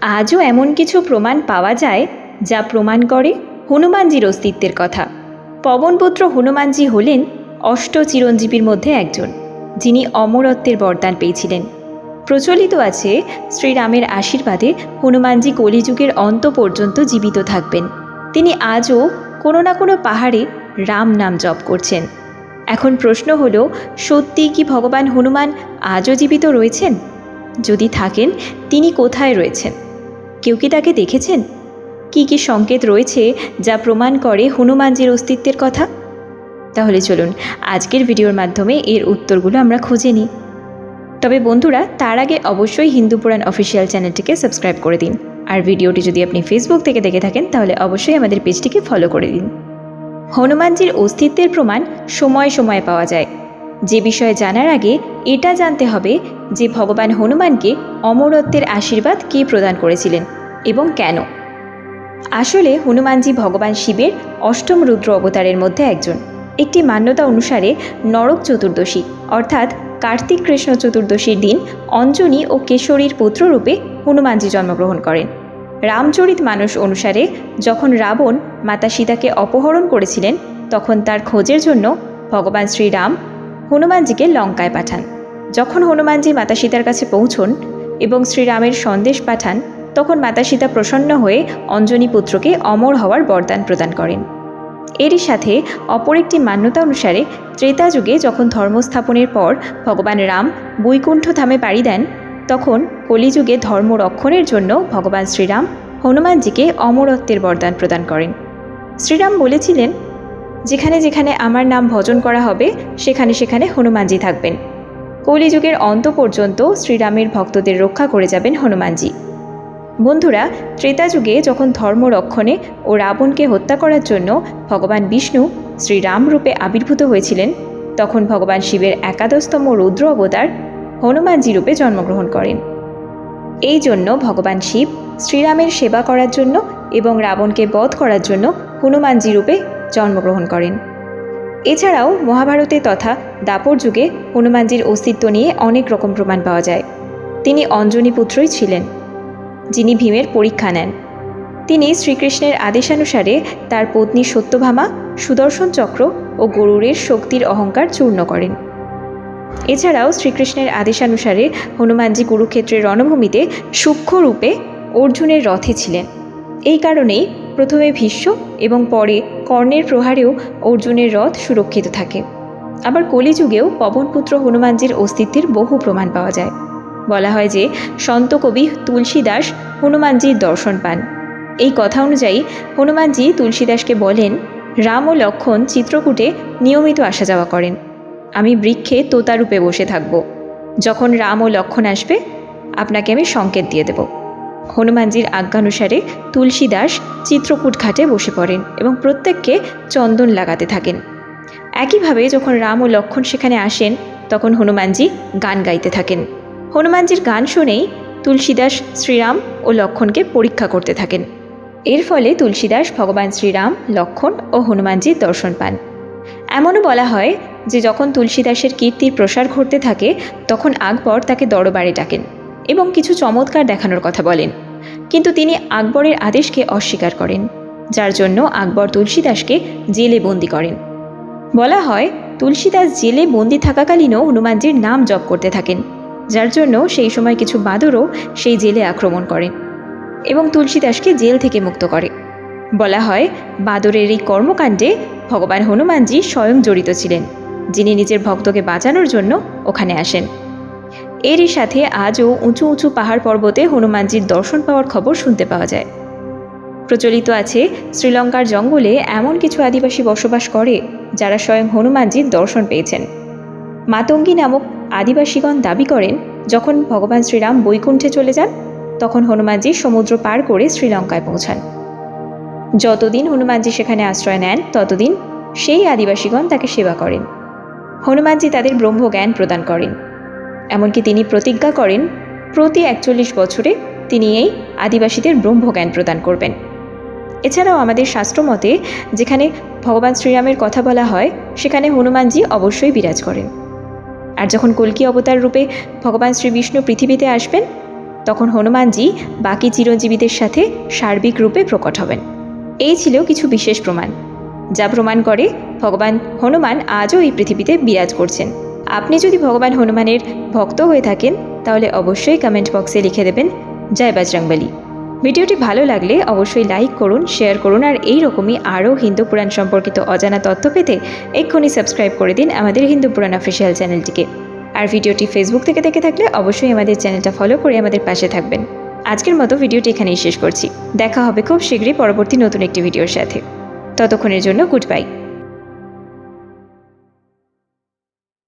আজও এমন কিছু প্রমাণ পাওয়া যায় যা প্রমাণ করে হনুমানজির অস্তিত্বের কথা। পবনপুত্র হনুমানজি হলেন অষ্ট চিরঞ্জীবীর মধ্যে একজন, যিনি অমরত্বের বরদান পেয়েছিলেন। প্রচলিত আছে শ্রীরামের আশীর্বাদে হনুমানজি কলিযুগের অন্ত পর্যন্ত জীবিত থাকবেন। তিনি আজও কোনো না কোনো পাহাড়ে রাম নাম জপ করছেন। এখন প্রশ্ন হল, সত্যি কি ভগবান হনুমান আজও জীবিত রয়েছেন? যদি থাকেন, তিনি কোথায় রয়েছেন? কেউ কি তাকে দেখেছেন? কি কি সংকেত রয়েছে যা প্রমাণ করে হনুমানজির অস্তিত্বের কথা? তাহলে চলুন, আজকের ভিডিওর মাধ্যমে এর উত্তরগুলো আমরা খুঁজে নিই। তবে বন্ধুরা, তার আগে অবশ্যই হিন্দু পুরাণ অফিসিয়াল চ্যানেলটিকে সাবস্ক্রাইব করে দিন। আর ভিডিওটি যদি আপনি ফেসবুক থেকে দেখে থাকেন, তাহলে অবশ্যই আমাদের পেজটিকে ফলো করে দিন। হনুমানজির অস্তিত্বের প্রমাণ সময় সময়ে পাওয়া যায়। যে বিষয়ে জানার আগে এটা জানতে হবে যে ভগবান হনুমানকে অমরত্বের আশীর্বাদ কে প্রদান করেছিলেন এবং কেন। আসলে হনুমানজি ভগবান শিবের অষ্টম রুদ্র অবতারের মধ্যে একজন। একটি মান্যতা অনুসারে নরক চতুর্দশী, অর্থাৎ কার্তিক কৃষ্ণ চতুর্দশীর দিন অঞ্জনী ও কেশরীর পুত্ররূপে হনুমানজি জন্মগ্রহণ করেন। রামচরিত মানুষ অনুসারে যখন রাবণ মাতা সীতাকে অপহরণ করেছিলেন, তখন তার খোঁজের জন্য ভগবান শ্রীরাম হনুমানজিকে লঙ্কায় পাঠান। যখন হনুমানজি মাতা সীতার কাছে পৌঁছন এবং শ্রীরামের সন্দেশ পাঠান, তখন মাতা সীতা প্রসন্ন হয়ে অঞ্জনী পুত্রকে অমর হওয়ার বরদান প্রদান করেন। এরই সাথে অপর একটি মান্যতা অনুসারে ত্রেতা যুগে যখন ধর্মস্থাপনের পর ভগবান রাম বৈকুণ্ঠ ধামে পাড়ি দেন, তখন কলিযুগে ধর্ম রক্ষণের জন্য ভগবান শ্রীরাম হনুমানজিকে অমরত্বের বরদান প্রদান করেন। শ্রীরাম বলেছিলেন যেখানে যেখানে আমার নাম ভজন করা হবে, সেখানে সেখানে হনুমানজি থাকবেন। কলিযুগের অন্ত পর্যন্ত শ্রীরামের ভক্তদের রক্ষা করে যাবেন হনুমানজি। বন্ধুরা ত্রেতা যুগে যখন ধর্ম রক্ষণে ও রাবণকে হত্যা করার জন্য ভগবান বিষ্ণু শ্রীরাম রূপে আবির্ভূত হয়েছিলেন, তখন ভগবান শিবের একাদশতম রুদ্র অবতার হনুমানজি রূপে জন্মগ্রহণ করেন। এই জন্য ভগবান শিব শ্রীরামের সেবা করার জন্য এবং রাবণকে বধ করার জন্য হনুমানজি রূপে জন্মগ্রহণ করেন। এছাড়াও মহাভারতে তথা দাপর যুগে হনুমানজির অস্তিত্ব নিয়ে অনেক রকম প্রমাণ পাওয়া যায়। তিনি অঞ্জনী পুত্রই ছিলেন, যিনি ভীমের পরীক্ষা নেন। তিনি শ্রীকৃষ্ণের আদেশানুসারে তার পত্নী সত্যভামা, সুদর্শন চক্র ও গরুরের শক্তির অহংকার চূর্ণ করেন। এছাড়াও শ্রীকৃষ্ণের আদেশানুসারে হনুমানজি কুরুক্ষেত্রের রণভূমিতে সূক্ষ্ম রূপে অর্জুনের রথে ছিলেন। এই কারণেই প্রথমে ভীষ্ম এবং পরে কর্ণের প্রহারেও অর্জুনের রথ সুরক্ষিত থাকে। আবার কলিযুগেও পবনপুত্র হনুমানজির অস্তিত্বের বহু প্রমাণ পাওয়া যায়। বলা হয় যে, সন্ত কবি তুলসীদাস হনুমানজির দর্শন পান। এই কথা অনুযায়ী হনুমানজি তুলসীদাসকে বলেন, রাম ও লক্ষণ চিত্রকূটে নিয়মিত আসা যাওয়া করেন। আমি বৃক্ষে তোতারূপে বসে থাকব। যখন রাম ও লক্ষণ আসবে, আপনাকে আমি সংকেত দিয়ে দেব। হনুমানজির আজ্ঞানুসারে তুলসীদাস চিত্রকূট ঘাটে বসে পড়েন এবং প্রত্যেককে চন্দন লাগাতে থাকেন। একইভাবে যখন রাম ও লক্ষণ সেখানে আসেন, তখন হনুমানজি গান গাইতে থাকেন। হনুমানজির গান শুনেই তুলসীদাস শ্রীরাম ও লক্ষণকে পরীক্ষা করতে থাকেন। এর ফলে তুলসীদাস ভগবান শ্রীরাম, লক্ষণ ও হনুমানজির দর্শন পান। এমনও বলা হয় যে যখন তুলসীদাসের কীর্তির প্রসার ঘটতে থাকে, তখন আকবর তাকে দরবারে ডাকেন। এবং কিছু চমৎকার দেখানোর কথা বলেন। কিন্তু তিনি আকবরের আদেশকে অস্বীকার করেন, যার জন্য আকবর তুলসীদাসকে জেলে বন্দি করেন। বলা হয়, তুলসীদাস জেলে বন্দি থাকাকালীনও হনুমানজির নাম জপ করতে থাকেন, যার জন্য সেই সময় কিছু বাদরও সেই জেলে আক্রমণ করেন এবং তুলসীদাসকে জেল থেকে মুক্ত করে। বলা হয়, বাদরের এই কর্মকাণ্ডে ভগবান হনুমানজি স্বয়ং জড়িত ছিলেন, যিনি নিজের ভক্তকে বাঁচানোর জন্য ওখানে আসেন। এরই সাথে আজও উঁচু উঁচু পাহাড় পর্বতে হনুমানজির দর্শন পাওয়ার খবর শুনতে পাওয়া যায়। প্রচলিত আছে, শ্রীলঙ্কার জঙ্গলে এমন কিছু আদিবাসী বসবাস করে, যারা স্বয়ং হনুমানজির দর্শন পেয়েছেন। মাতঙ্গী নামক আদিবাসীগণ দাবি করেন, যখন ভগবান শ্রীরাম বৈকুণ্ঠে চলে যান, তখন হনুমানজি সমুদ্র পার করে শ্রীলঙ্কায় পৌঁছান। যতদিন হনুমানজি সেখানে আশ্রয় নেন, ততদিন সেই আদিবাসীগণ তাকে সেবা করেন। হনুমানজি তাদের ব্রহ্মজ্ঞান প্রদান করেন। এমনকি তিনি প্রতিজ্ঞা করেন, প্রতি একচল্লিশ বছরে তিনি এই আদিবাসীদের ব্রহ্মজ্ঞান প্রদান করবেন। এছাড়াও আমাদের শাস্ত্রমতে যেখানে ভগবান শ্রীরামের কথা বলা হয়, সেখানে হনুমানজি অবশ্যই বিরাজ করেন। আর যখন কল্কি অবতার রূপে ভগবান শ্রী বিষ্ণু পৃথিবীতে আসবেন, তখন হনুমানজি বাকি চিরঞ্জীবীদের সাথে সার্বিক রূপে প্রকট হবেন। এই ছিল কিছু বিশেষ প্রমাণ, যা প্রমাণ করে ভগবান হনুমান আজও এই পৃথিবীতে বিরাজ করছেন। আপনি যদি ভগবান হনুমানের ভক্ত হয়ে থাকেন, তাহলে অবশ্যই কমেন্ট বক্সে লিখে দেবেন, জয় বজরংবলী। ভিডিওটি ভালো লাগলে অবশ্যই লাইক করুন শেয়ার করুন, আর এই রকমই আরও হিন্দু পুরাণ সম্পর্কিত অজানা তথ্য পেতে এক্ষুনি সাবস্ক্রাইব করে দিন আমাদের হিন্দু পুরাণ অফিসিয়াল চ্যানেলটিকে আর ভিডিওটি ফেসবুক থেকে দেখে থাকলে অবশ্যই আমাদের চ্যানেলটা ফলো করে আমাদের পাশে থাকবেন। আজকের মতো ভিডিওটি এখানেই শেষ করছি। দেখা হবে খুব শীঘ্রই পরবর্তী নতুন একটি ভিডিওর সাথে। ততক্ষণের জন্য গুড বাই